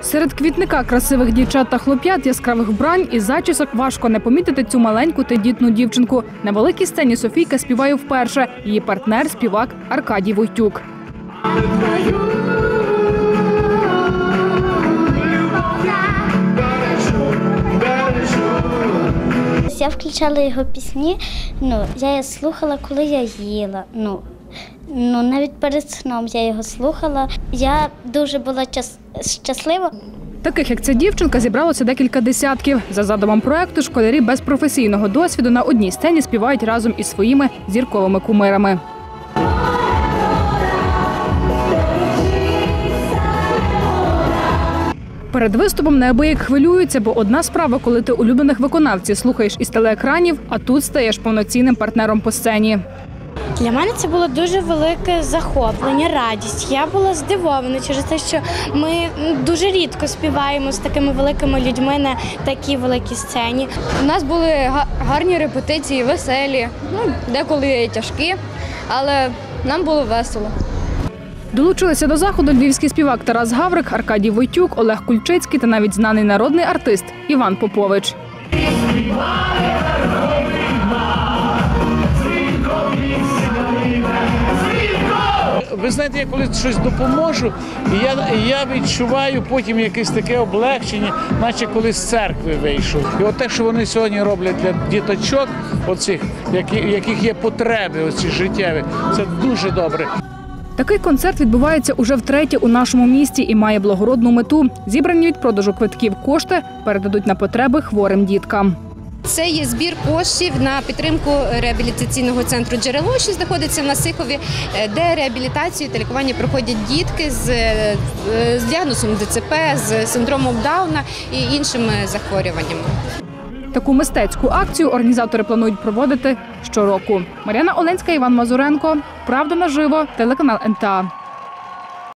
Серед квітника красивих дівчат та хлоп'ят, яскравих вбрань і зачісок важко не помітити цю маленьку тендітну дівчинку. На великій сцені Софійка співає вперше. Її партнер співак Аркадій Войтюк. Я включала його пісні, ну, я слухала, коли я їла. Ну, ну, навіть перед сном я його слухала. Я дуже була час- щаслива. Таких як ця дівчинка зібралося декілька десятків. За задумом проекту, школярі без професійного досвіду на одній сцені співають разом із своїми зірковими кумирами. Перед виступом неабияк хвилюються, бо одна справа, коли ти улюблених виконавців слухаєш із телеекранів, а тут стаєш повноцінним партнером по сцені. Для мене це було дуже велике захоплення, радість. Я була здивована через те, що ми дуже рідко співаємо з такими великими людьми на такій великій сцені. У нас були гарні репетиції, веселі, ну деколи тяжкі, але нам було весело. Долучилися до заходу львівський співак Тарас Гаврик, Аркадій Войтюк, Олег Кульчицький та навіть знаний народний артист Іван Попович. Ви знаєте, я коли щось допоможу, я, я відчуваю потім якесь таке облегчення, наче коли з церкви вийшов. І от те, що вони сьогодні роблять для діточок, оцих, які, яких є потреби, оці життєві, це дуже добре. Такий концерт відбувається уже втретє у нашому місті і має благородну мету. Зібрані від продажу квитків кошти передадуть на потреби хворим діткам. Це є збір коштів на підтримку реабілітаційного центру джерело, що знаходиться на Сихові, е, де реабілітацію та лікування проходять дітки з, е, з діагнозом ДЦП, з синдромом Дауна і іншими захворюваннями. Таку мистецьку акцію організатори планують проводити щороку. Мар'яна Оленська, Іван Мазуренко. Правда наживо. Телеканал НТА.